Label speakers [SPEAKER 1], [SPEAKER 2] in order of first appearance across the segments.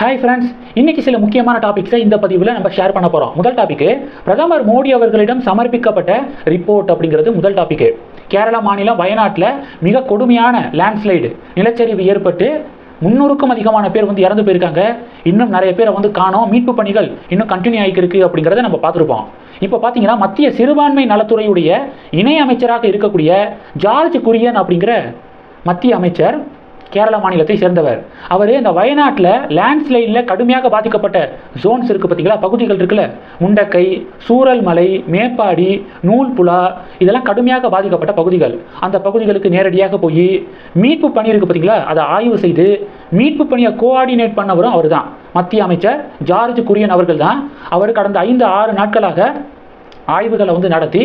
[SPEAKER 1] Hi friends இன்னைக்கு சில முக்கியமான டாபிக்ஸை இந்த பதிவில் நம்ம ஷேர் பண்ண போகிறோம் முதல் டாபிக் பிரதமர் மோடி அவர்களிடம் சமர்ப்பிக்கப்பட்ட ரிப்போர்ட் அப்படிங்கிறது முதல் டாபிக் கேரளா மாநிலம் வயநாட்டில் மிக கொடுமையான லேண்ட்ஸ்லைடு நிலச்சரிவு ஏற்பட்டு முன்னூறுக்கும் அதிகமான பேர் வந்து இறந்து போயிருக்காங்க. இன்னும் நிறைய பேரை வந்து காணோம். மீட்பு பணிகள் இன்னும் கண்டினியூ ஆகிருக்கு அப்படிங்கிறத நம்ம பார்த்துருப்போம். இப்போ பார்த்தீங்கன்னா மத்திய சிறுபான்மை நலத்துறையுடைய இணை அமைச்சராக இருக்கக்கூடிய ஜார்ஜ் குரியன் அப்படிங்கிற மத்திய அமைச்சர் கேரள மாநிலத்தை சேர்ந்தவர். அவர் இந்த வயநாட்டில் லேண்ட்ஸ்லைடில் கடுமையாக பாதிக்கப்பட்ட ஜோன்ஸ் இருக்குது பார்த்தீங்களா? பகுதிகள் இருக்குல்ல? முண்டக்கை சூரல்மலை மேப்பாடி நூல்புலா இதெல்லாம் கடுமையாக பாதிக்கப்பட்ட பகுதிகள். அந்த பகுதிகளுக்கு நேரடியாக போய் மீட்பு பணி இருக்குது பார்த்தீங்களா? அதை ஆய்வு செய்து மீட்பு பணியை கோஆர்டினேட் பண்ணவரும் அவர் தான் மத்திய அமைச்சர் ஜார்ஜ் குரியன் அவர்கள் தான் அவர் கடந்த ஐந்து ஆறு நாட்களாக ஆய்வுகளை வந்து நடத்தி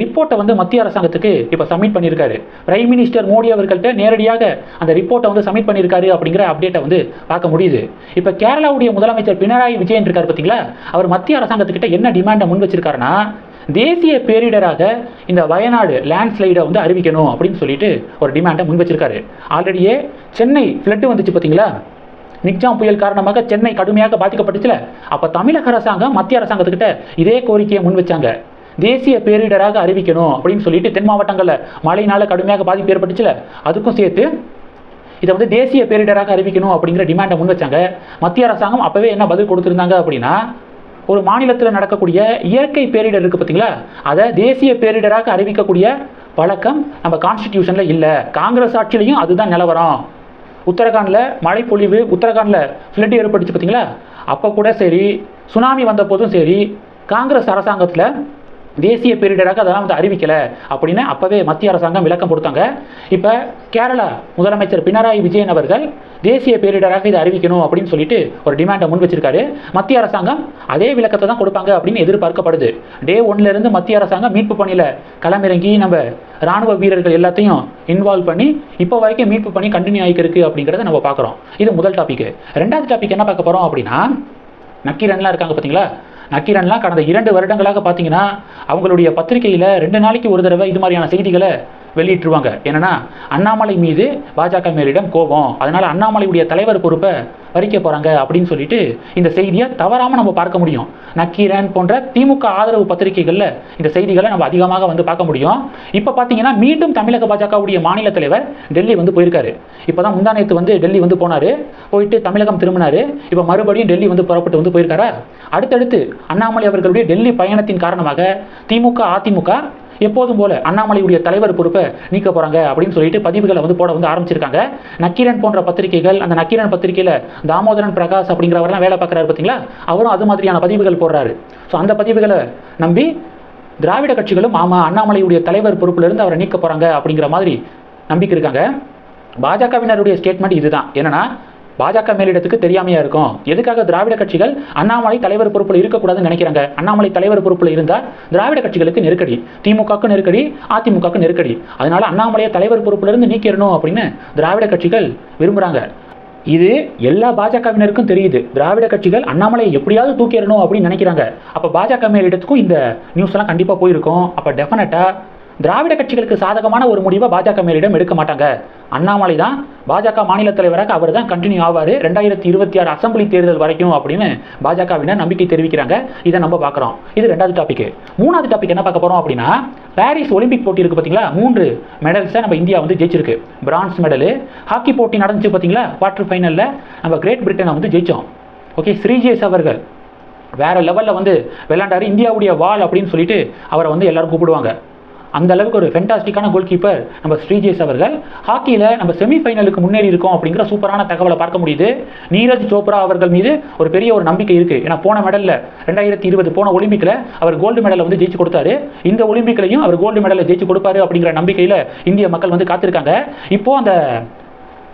[SPEAKER 1] ரிப்போர்ட்டை வந்து மத்திய அரசாங்கத்துக்கு இப்போ சப்மிட் பண்ணியிருக்காரு. பிரைம் மினிஸ்டர் மோடி அவர்கள்ட்ட நேரடியாக அந்த ரிப்போர்ட்டை வந்து சப்மிட் பண்ணியிருக்காரு அப்படிங்கிற அப்டேட்டை வந்து பார்க்க முடியுது. இப்போ கேரளாவுடைய முதலமைச்சர் பினராயி விஜயன் இருக்கார் பார்த்தீங்களா அவர் மத்திய அரசாங்கத்துக்கிட்ட என்ன டிமாண்டை முன் வச்சிருக்காருன்னா தேசிய பேரிடராக இந்த வயநாடு லேண்ட்ஸ்லைடை வந்து அறிவிக்கணும் அப்படின்னு சொல்லிட்டு ஒரு டிமாண்டை முன் வச்சிருக்காரு ஆல்ரெடியே சென்னை ஃப்ளட்டு வந்துச்சு பார்த்தீங்களா நிக்ஜாம் புயல் காரணமாக சென்னை கடுமையாக பாதிக்கப்பட்டுச்சுல. அப்போ தமிழக அரசாங்கம் மத்திய அரசாங்கத்துக்கிட்ட இதே கோரிக்கையை முன் வச்சாங்க தேசிய பேரிடராக அறிவிக்கணும் அப்படின்னு சொல்லிட்டு தென் மாவட்டங்களில் மழையினால் கடுமையாக பாதிப்பு ஏற்பட்டுச்சுல அதுக்கும் சேர்த்து இதை வந்து தேசிய பேரிடராக அறிவிக்கணும் அப்படிங்கிற டிமாண்டை முன் வச்சாங்க. மத்திய அரசாங்கம் அப்போவே என்ன பதில் கொடுத்துருந்தாங்க அப்படின்னா ஒரு மாநிலத்தில் நடக்கக்கூடிய இயற்கை பேரிடர் இருக்குது பார்த்தீங்களா அதை தேசிய பேரிடராக அறிவிக்கக்கூடிய பழக்கம் நம்ம கான்ஸ்டிடியூஷனில் இல்லை. காங்கிரஸ் ஆட்சியிலையும் அதுதான் நிலவரம். உத்தரகாண்டில் மழைப்பொழிவு உத்தரகாண்டில் ஃப்ளட் ஏற்பட்டுச்சு பார்த்தீங்களா அப்போ கூட சரி சுனாமி வந்த போதும் சரி காங்கிரஸ் அரசாங்கத்தில் தேசிய பேரிடராக அதெல்லாம் வந்து அறிவிக்கலை அப்படின்னு அப்போவே மத்திய அரசாங்கம் விளக்கம் கொடுத்தாங்க. இப்போ கேரளா முதலமைச்சர் பினராயி விஜயன் அவர்கள் தேசிய பேரிடராக இதை அறிவிக்கணும் அப்படின்னு சொல்லிட்டு ஒரு டிமாண்டை முன் வச்சிருக்காரு. மத்திய அரசாங்கம் அதே விளக்கத்தை தான் கொடுப்பாங்க அப்படின்னு எதிர்பார்க்கப்படுது. டே ஒன்லேருந்து மத்திய அரசாங்கம் மீட்பு பணியில் களமிறங்கி நம்ம ராணுவ வீரர்கள் எல்லாத்தையும் இன்வால்வ் பண்ணி இப்போ வரைக்கும் மீட்பு பணி கண்டினியூ ஆகிருக்கு அப்படிங்கிறத நம்ம பார்க்குறோம் இது முதல் டாபிக் ரெண்டாவது டாபிக் என்ன பார்க்க போகிறோம் அப்படின்னா நக்கீரன்லாம் இருக்காங்க பார்த்தீங்களா நக்கீரன்லாம் கடந்த இரண்டு வருடங்களாக பார்த்தீங்கன்னா அவங்களுடைய பத்திரிகையில் ரெண்டு நாளைக்கு ஒரு தடவை இது மாதிரியான செய்திகளை வெளியிட்டுருவாங்க. என்னன்னா அண்ணாமலை மீது பாஜக மேலிடம் கோபம். அதனால அண்ணாமலையுடைய தலைவர் பொறுப்பை பறிக்க போறாங்க அப்படின்னு சொல்லிட்டு இந்த செய்தியை தவறாம நம்ம பார்க்க முடியும். நக்கீரன் போன்ற திமுக ஆதரவு பத்திரிகைகளில் இந்த செய்திகளை நம்ம அதிகமாக வந்து பார்க்க முடியும். இப்போ பார்த்தீங்கன்னா மீண்டும் தமிழக பாஜகவுடைய மாநில தலைவர் டெல்லி வந்து போயிருக்காரு. இப்போ தான் நேத்து வந்து டெல்லி வந்து போனாரு. போயிட்டு தமிழகம் திரும்பினாரு. இப்போ மறுபடியும் டெல்லி வந்து புறப்பட்டு வந்து போயிருக்காரா? அடுத்தடுத்து அண்ணாமலை அவர்களுடைய டெல்லி பயணத்தின் காரணமாக திமுக அதிமுக எப்போதும் போல அண்ணாமலையுடைய தலைவர் பொறுப்பை நீக்க போறாங்க அப்படின்னு சொல்லிட்டு பதிவுகளை வந்து போட வந்து ஆரம்பிச்சிருக்காங்க. நக்கீரன் போன்ற பத்திரிகைகள் அந்த நக்கீரன் பத்திரிகையில தாமோதரன் பிரகாஷ் அப்படிங்கிறவரெல்லாம் வேலை பார்க்குறாரு பார்த்தீங்களா? அவரும் அது மாதிரியான பதிவுகள் போடுறாரு. ஸோ அந்த பதிவுகளை நம்பி திராவிட கட்சிகளும் ஆமா அண்ணாமலையுடைய தலைவர் பொறுப்பிலிருந்து அவரை நீக்க போறாங்க அப்படிங்கிற மாதிரி நம்பிக்கை இருக்காங்க. பாஜகவினருடைய ஸ்டேட்மெண்ட் இதுதான். என்னன்னா பாஜக மேலிடத்துக்கு தெரியாமையா இருக்கும்? எதுக்காக திராவிட கட்சிகள் அண்ணாமலை தலைவர் பொறுப்பில் இருக்கக்கூடாதுன்னு நினைக்கிறாங்க? அண்ணாமலை தலைவர் பொறுப்பில் இருந்தால் திராவிட கட்சிகளுக்கு நெருக்கடி திமுகவுக்கு நெருக்கடி அதிமுகவுக்கு நெருக்கடி. அதனால அண்ணாமலையை தலைவர் பொறுப்பிலிருந்து நீக்கிடணும் அப்படின்னு திராவிட கட்சிகள் விரும்புகிறாங்க இது எல்லா பாஜகவினருக்கும் தெரியுது. திராவிட கட்சிகள் அண்ணாமலையை எப்படியாவது தூக்கிடணும் அப்படின்னு நினைக்கிறாங்க. அப்போ பாஜக மேலிடத்துக்கும் இந்த நியூஸ் எல்லாம் கண்டிப்பாக போயிருக்கும். அப்போ டெஃபினட்டாக திராவிட கட்சிகளுக்கு சாதகமான ஒரு முடிவை பாஜக மேலிடம் எடுக்க மாட்டாங்க. அண்ணாமலை தான் பாஜக மாநில தலைவராக அவர் தான் கண்டினியூ ஆவார். ரெண்டாயிரத்தி இருபத்தி ஆறு அசம்பிளி தேர்தல் வரைக்கும் அப்படின்னு பாஜகவினர் நம்பிக்கை தெரிவிக்கிறாங்க. இதை நம்ம பார்க்குறோம். இது ரெண்டாவது டாபிக் மூணாவது டாபிக் என்ன பார்க்க போகிறோம் அப்படின்னா பாரிஸ் ஒலிம்பிக் போட்டி இருக்குது பார்த்தீங்களா? மூன்று மெடல்ஸை நம்ம இந்தியா வந்து ஜெயிச்சிருக்கு. பிரான்ஸ் மெடலு ஹாக்கி போட்டி நடந்துச்சு பார்த்தீங்களா? குவார்டர் ஃபைனலில் நம்ம கிரேட் பிரிட்டனை வந்து ஜெயித்தோம் ஓகே ஸ்ரீஜேஸ் அவர்கள் வேறு லெவலில் வந்து விளாண்டாரு இந்தியாவுடைய வால் அப்படின்னு சொல்லிட்டு அவரை வந்து எல்லோரும் கூப்பிடுவாங்க. அந்த அளவுக்கு ஒரு ஃபென்டாஸ்டிக்கான கோல் கீப்பர் நம்ம ஸ்ரீஜேஸ் அவர்கள். ஹாக்கியில் நம்ம செமிஃபைனலுக்கு முன்னேறி இருக்கோம் அப்படிங்கிற சூப்பரான தகவலை பார்க்க முடியுது. நீரஜ் சோப்ரா அவர்கள் மீது ஒரு பெரிய ஒரு நம்பிக்கை இருக்குது ஏன்னா போன மெடலில் ரெண்டாயிரத்தி இருபது போன ஒலிம்பிக்கில் அவர் கோல்டு மெடலை வந்து ஜெயிச்சு கொடுத்தாரு. இந்த ஒலிம்பிக்லையும் அவர் கோல்டு மெடலை ஜெயிச்சு கொடுப்பாரு அப்படிங்கிற நம்பிக்கையில் இந்திய மக்கள் வந்து காத்திருக்காங்க. இப்போ அந்த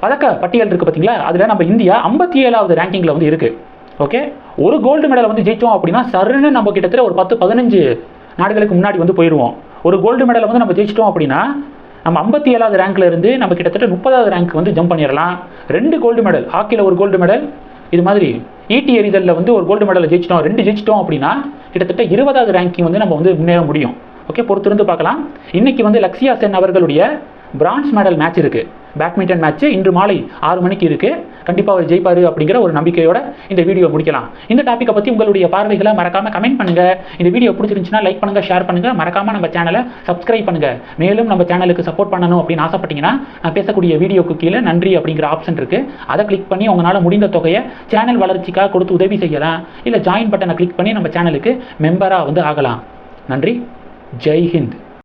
[SPEAKER 1] பதக்க பட்டியல் இருக்குது பார்த்தீங்களா அதில் நம்ம இந்தியா ஐம்பத்தி ஏழாவது ரேங்கிங்கில் வந்து இருக்குது ஓகே ஒரு கோல்டு மெடலை வந்து ஜெயிச்சோம் அப்படின்னா சருன்னு நம்ம கிட்டத்தட்ட ஒரு பத்து பதினஞ்சு நாடுகளுக்கு முன்னாடி வந்து போயிடுவோம் ஒரு கோல்டு மெடலை வந்து நம்ம ஜெயிச்சிட்டோம் அப்படின்னா நம்ம ஐம்பத்தி ஏழாவது ரேங்க்ல இருந்து நம்ம கிட்டத்தட்ட முப்பதாவது ரேங்க் வந்து ஜம்ப் பண்ணிடலாம். ரெண்டு கோல்டு மெடல் ஹாக்கியில் ஒரு கோல்டு மெடல் இது மாதிரி ஈட்டி எறிதலில் வந்து ஒரு கோல்டு மெடலை ஜெயிச்சிட்டோம் ரெண்டு ஜெயிச்சிட்டோம் அப்படின்னா கிட்டத்தட்ட இருபதாவது ரேங்கிங் வந்து நம்ம வந்து முன்னேற முடியும். ஓகே பொறுத்திருந்து பார்க்கலாம். இன்னைக்கு வந்து லக்ஷியா சென் அவர்களுடைய பிரான்ஸ் மெடல் மேட்ச் இருக்குது பேட்மிண்டன் மேட்ச் இன்று மாலை ஆறு மணிக்கு இருக்கு. கண்டிப்பாக அவர் ஜெயிப்பார் அப்படிங்கிற ஒரு நம்பிக்கையோட இந்த வீடியோ முடிக்கலாம். இந்த டாப்பிக்கை பற்றி உங்களுடைய பார்வைகளை மறக்காம கமெண்ட் பண்ணுங்க. இந்த வீடியோ பிடிச்சிருந்துச்சுன்னா லைக் பண்ணுங்க ஷேர் பண்ணுங்க. மறக்காம நம்ம சேனலை சப்ஸ்கிரைப் பண்ணுங்க. மேலும் நம்ம சேனலுக்கு சப்போர்ட் பண்ணணும் அப்படின்னு ஆசைப்பட்டீங்கன்னா நான் பேசக்கூடிய வீடியோக்கு கீழே நன்றி அப்படிங்கிற ஆப்ஷன் இருக்கு. அதை கிளிக் பண்ணி உங்களால் முடிந்த தொகையை சேனல் வளர்ச்சிக்காக கொடுத்து உதவி செய்யலாம். இல்லை ஜாயின் பட்டனை கிளிக் பண்ணி நம்ம சேனலுக்கு மெம்பராக வந்து ஆகலாம். நன்றி. ஜெய் ஹிந்த்.